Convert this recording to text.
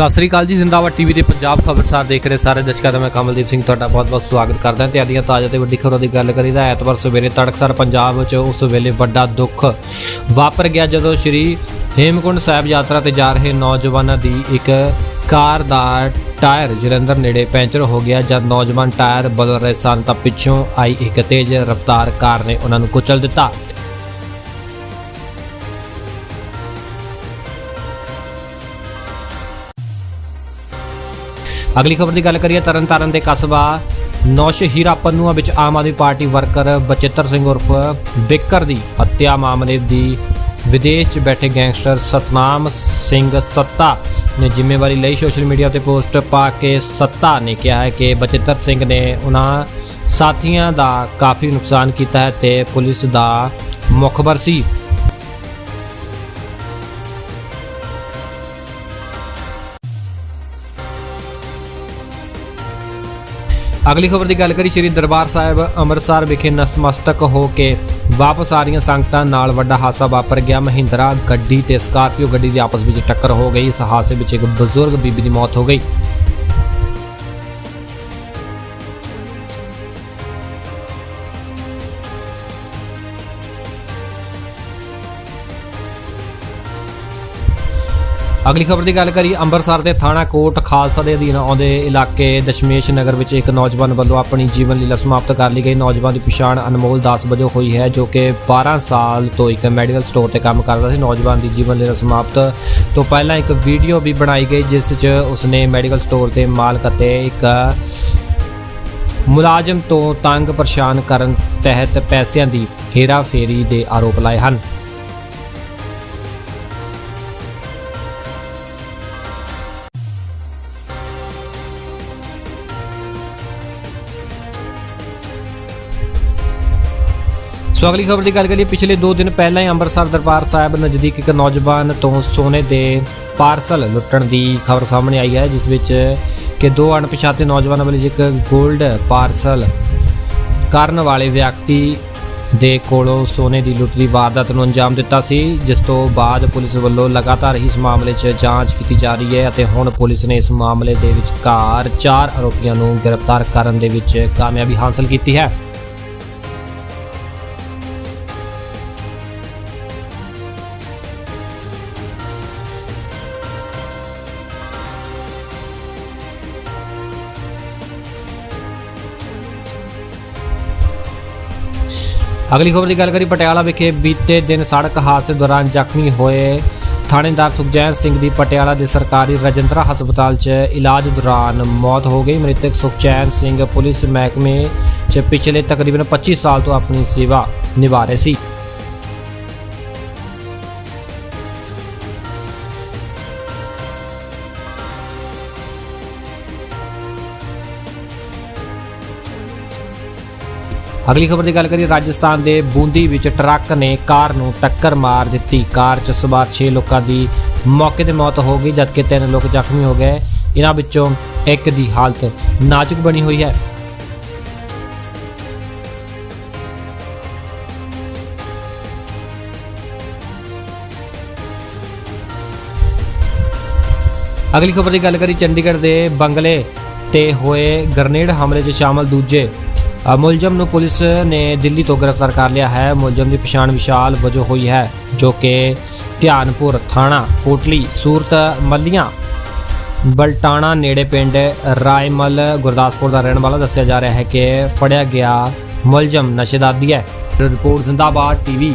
ਸਤਿ ਸ੍ਰੀ ਅਕਾਲ ਜੀ, ਜ਼ਿੰਦਾਬਾਦ ਟੀਵੀ ਦੇ ਪੰਜਾਬ ਖਬਰਸਾਰ ਦੇਖ ਰਹੇ ਸਾਰੇ ਦਰਸ਼ਕਾਂ ਦਾ ਮੈਂ ਕਮਲਦੀਪ ਸਿੰਘ ਤੁਹਾਡਾ ਬਹੁਤ-ਬਹੁਤ ਸਵਾਗਤ ਕਰਦਾ। ਹਾਂ ਤੇ ਆਦੀਆਂ ਤਾਜ਼ਾ ਤੇ ਵੱਡੀ ਖਬਰਾਂ ਦੀ ਗੱਲ ਕਰੀਦਾ ਐਤਵਾਰ ਸਵੇਰੇ ਤੜਕਸਾਰ ਪੰਜਾਬ ਵਿੱਚ ਉਸ ਵੇਲੇ ਵੱਡਾ ਦੁੱਖ ਵਾਪਰ ਗਿਆ ਜਦੋਂ ਸ਼੍ਰੀ ਹੇਮਕੁੰਡ ਸਾਹਿਬ ਯਾਤਰਾ ਤੇ ਜਾ ਰਹੇ ਨੌਜਵਾਨਾਂ ਦੀ ਇੱਕ ਕਾਰ ਦਾ ਟਾਇਰ ਜਲੰਧਰ ਨੇੜੇ ਪੈਂਚਰ ਹੋ ਗਿਆ। ਜਦ ਨੌਜਵਾਨ ਟਾਇਰ ਬਦਲ ਰਹੇ ਸਨ ਤਾਂ ਪਿੱਛੋਂ ਆਈ ਇੱਕ ਤੇਜ਼ ਰਫ਼ਤਾਰ ਕਾਰ ਨੇ ਉਹਨਾਂ ਨੂੰ ਕੁਚਲ ਦਿੱਤਾ। ਅਗਲੀ ਖਬਰ ਦੀ ਗੱਲ ਕਰੀਏ ਤਰਨਤਾਰਨ ਦੇ ਕਸਬਾ ਨੌਸ਼ ਹੀਰਾ ਵਿੱਚ ਆਮ ਆਦਮੀ ਪਾਰਟੀ ਵਰਕਰ ਬਚਿੱਤਰ ਸਿੰਘ ਉਰਫ ਬਿੱਕਰ ਦੀ ਹੱਤਿਆ ਮਾਮਲੇ ਦੀ ਵਿਦੇਸ਼ 'ਚ ਬੈਠੇ ਗੈਂਗਸਟਰ ਸਤਨਾਮ ਸਿੰਘ ਸੱਤਾ ਨੇ ਜ਼ਿੰਮੇਵਾਰੀ ਲਈ ਸੋਸ਼ਲ ਮੀਡੀਆ ਤੇ ਪੋਸਟ ਪਾ ਕੇ ਸੱਤਾ ਨੇ ਕਿਹਾ ਹੈ ਕਿ ਬਚਿੱਤਰ ਸਿੰਘ ਨੇ ਉਹਨਾਂ ਸਾਥੀਆਂ ਦਾ ਕਾਫੀ ਨੁਕਸਾਨ ਕੀਤਾ ਹੈ ਤੇ ਪੁਲਿਸ ਦਾ ਮੁਖਬਰ ਸੀ। ਅਗਲੀ ਖਬਰ ਦੀ ਗੱਲ ਕਰੀ ਸ਼੍ਰੀ ਦਰਬਾਰ ਸਾਹਿਬ ਅੰਮ੍ਰਿਤਸਰ ਵਿਖੇ ਨਤਮਸਤਕ ਹੋ ਕੇ ਵਾਪਸ ਆ ਰਹੀਆਂ ਸੰਗਤਾਂ ਨਾਲ ਵੱਡਾ ਹਾਦਸਾ ਵਾਪਰ ਗਿਆ। ਮਹਿੰਦਰਾ ਗੱਡੀ ਤੇ ਸਕਾਰਪੀਓ ਗੱਡੀ ਦੀ ਆਪਸ ਵਿੱਚ ਟੱਕਰ ਹੋ ਗਈ। ਇਸ ਹਾਦਸੇ ਵਿੱਚ ਇੱਕ ਬਜ਼ੁਰਗ ਬੀਬੀ ਦੀ ਮੌਤ ਹੋ ਗਈ। ਅਗਲੀ ਖਬਰ ਦੀ ਗੱਲ ਕਰੀਏ, ਅੰਮ੍ਰਿਤਸਰ ਦੇ ਥਾਣਾ ਕੋਟ ਖਾਲਸਾ ਦੇ ਅਧੀਨ ਆਉਂਦੇ ਇਲਾਕੇ ਦਸ਼ਮੇਸ਼ ਨਗਰ ਵਿੱਚ ਇੱਕ ਨੌਜਵਾਨ ਵੱਲੋਂ ਆਪਣੀ ਜੀਵਨ ਲੀਲਾ ਸਮਾਪਤ ਕਰ ਲਈ ਗਈ। ਨੌਜਵਾਨ ਦੀ ਪਛਾਣ ਅਨਮੋਲ ਦਾਸ ਵਜੋਂ ਹੋਈ ਹੈ, ਜੋ ਕਿ 12 ਸਾਲ ਤੋਂ ਇੱਕ ਮੈਡੀਕਲ ਸਟੋਰ ਤੇ ਕੰਮ ਕਰਦਾ ਸੀ। ਨੌਜਵਾਨ ਦੀ ਜੀਵਨ ਲੀਲਾ ਸਮਾਪਤ ਤੋਂ ਪਹਿਲਾਂ ਇੱਕ ਵੀਡੀਓ ਵੀ ਬਣਾਈ ਗਈ, ਜਿਸ 'ਚ ਉਸਨੇ ਮੈਡੀਕਲ ਸਟੋਰ ਦੇ ਮਾਲਕ ਅਤੇ ਇੱਕ ਮੁਲਾਜ਼ਮ ਤੋਂ ਤੰਗ ਪਰੇਸ਼ਾਨ ਕਰਨ ਤਹਿਤ ਪੈਸਿਆਂ ਦੀ ਹੇਰਾਫੇਰੀ ਦੇ ਆਰੋਪ ਲਾਏ ਹਨ। ਸੋ ਅਗਲੀ ਖਬਰ ਦੀ ਗੱਲ ਕਰੀਏ, ਪਿਛਲੇ 2 ਦਿਨ ਪਹਿਲਾਂ ਹੀ ਅੰਮ੍ਰਿਤਸਰ ਦਰਬਾਰ ਸਾਹਿਬ ਨਜ਼ਦੀਕ ਇੱਕ ਨੌਜਵਾਨ ਤੋਂ ਸੋਨੇ ਦੇ ਪਾਰਸਲ ਲੁੱਟਣ ਦੀ ਖਬਰ ਸਾਹਮਣੇ ਆਈ ਹੈ, ਜਿਸ ਵਿੱਚ ਕਿ ਦੋ ਅਣਪਛਾਤੇ ਨੌਜਵਾਨਾਂ ਵੱਲੋਂ ਇੱਕ 골ਡ ਪਾਰਸਲ ਕਰਨ ਵਾਲੇ ਵਿਅਕਤੀ ਦੇ ਕੋਲੋਂ ਸੋਨੇ ਦੀ ਲੁੱਟ ਦੀ ਵਾਰਦਾਤ ਨੂੰ ਅੰਜਾਮ ਦਿੱਤਾ ਸੀ, ਜਿਸ ਤੋਂ ਬਾਅਦ ਪੁਲਿਸ ਵੱਲੋਂ ਲਗਾਤਾਰ ਇਸ ਮਾਮਲੇ 'ਚ ਜਾਂਚ ਕੀਤੀ ਜਾ ਰਹੀ ਹੈ ਅਤੇ ਹੁਣ ਪੁਲਿਸ ਨੇ ਇਸ ਮਾਮਲੇ ਦੇ ਵਿਚਕਾਰ ਚਾਰ ਆਰੋਪੀਆਂ ਨੂੰ ਗ੍ਰਿਫਤਾਰ ਕਰਨ ਦੇ ਵਿੱਚ ਕਾਮਯਾਬੀ ਹਾਸਲ ਕੀਤੀ ਹੈ। ਅਗਲੀ ਖਬਰ ਦੀ ਗੱਲ ਕਰੀ ਪਟਿਆਲਾ ਵਿਖੇ ਬੀਤੇ ਦਿਨ ਸੜਕ ਹਾਦਸੇ ਦੌਰਾਨ ਜ਼ਖਮੀ ਹੋਏ ਥਾਣੇਦਾਰ ਸੁਖਜੈਨ ਸਿੰਘ ਦੀ ਪਟਿਆਲਾ ਦੇ ਸਰਕਾਰੀ ਰਜਿੰਦਰਾ ਹਸਪਤਾਲ 'ਚ ਇਲਾਜ ਦੌਰਾਨ ਮੌਤ ਹੋ ਗਈ। ਮ੍ਰਿਤਕ ਸੁਖਚੈਨ ਸਿੰਘ ਪੁਲਿਸ ਮਹਿਕਮੇ 'ਚ ਪਿਛਲੇ ਤਕਰੀਬਨ 25 ਸਾਲ ਤੋਂ ਆਪਣੀ ਸੇਵਾ ਨਿਭਾ ਰਹੇ ਸੀ। ਅਗਲੀ ਖਬਰ ਦੀ ਗੱਲ ਕਰੀਏ, ਰਾਜਸਥਾਨ ਦੇ ਬੂੰਦੀ ਵਿੱਚ ਟਰੱਕ ਨੇ ਕਾਰ ਨੂੰ ਟੱਕਰ ਮਾਰ ਦਿੱਤੀ। ਕਾਰ 'ਚ ਸਵਾਰ 6 ਲੋਕਾਂ ਦੀ ਮੌਕੇ ਤੇ ਮੌਤ ਹੋ ਗਈ, ਜਦਕਿ ਤਿੰਨ ਲੋਕ ਜ਼ਖਮੀ ਹੋ ਗਏ। ਇਹਨਾਂ ਵਿੱਚੋਂ ਇੱਕ ਦੀ ਹਾਲਤ ਨਾਜ਼ੁਕ ਬਣੀ ਹੋਈ ਹੈ। ਅਗਲੀ ਖਬਰ ਦੀ ਗੱਲ ਕਰੀ ਚੰਡੀਗੜ੍ਹ ਦੇ ਬੰਗਲੇ ਤੇ ਹੋਏ ਗ੍ਰਨੇਡ ਹਮਲੇ 'ਚ ਸ਼ਾਮਲ ਦੂਜੇ ਮੁਲਜ਼ਮ ਨੂੰ ਪੁਲਿਸ ਨੇ ਦਿੱਲੀ ਤੋਂ ਗ੍ਰਿਫਤਾਰ ਕਰ ਲਿਆ ਹੈ। ਮੁਲਜ਼ਮ ਦੀ ਪਛਾਣ ਵਿਸ਼ਾਲ ਵਜੋਂ ਹੋਈ ਹੈ, ਜੋ ਕਿ ਧਿਆਨਪੁਰ ਥਾਣਾ, ਕੋਟਲੀ, ਸੂਰਤ, ਮੱਲੀਆਂ, ਬਲਟਾਣਾ ਨੇੜੇ ਪਿੰਡ ਰਾਇਮਲ ਗੁਰਦਾਸਪੁਰ ਦਾ ਰਹਿਣ ਵਾਲਾ ਦੱਸਿਆ ਜਾ ਰਿਹਾ ਹੈ ਕਿ ਫੜਿਆ ਗਿਆ ਮੁਲਜ਼ਮ ਨਸ਼ੇਦਾਦੀ ਹੈ। ਰਿਪੋਰਟ ਜ਼ਿੰਦਾਬਾਦ ਟੀਵੀ।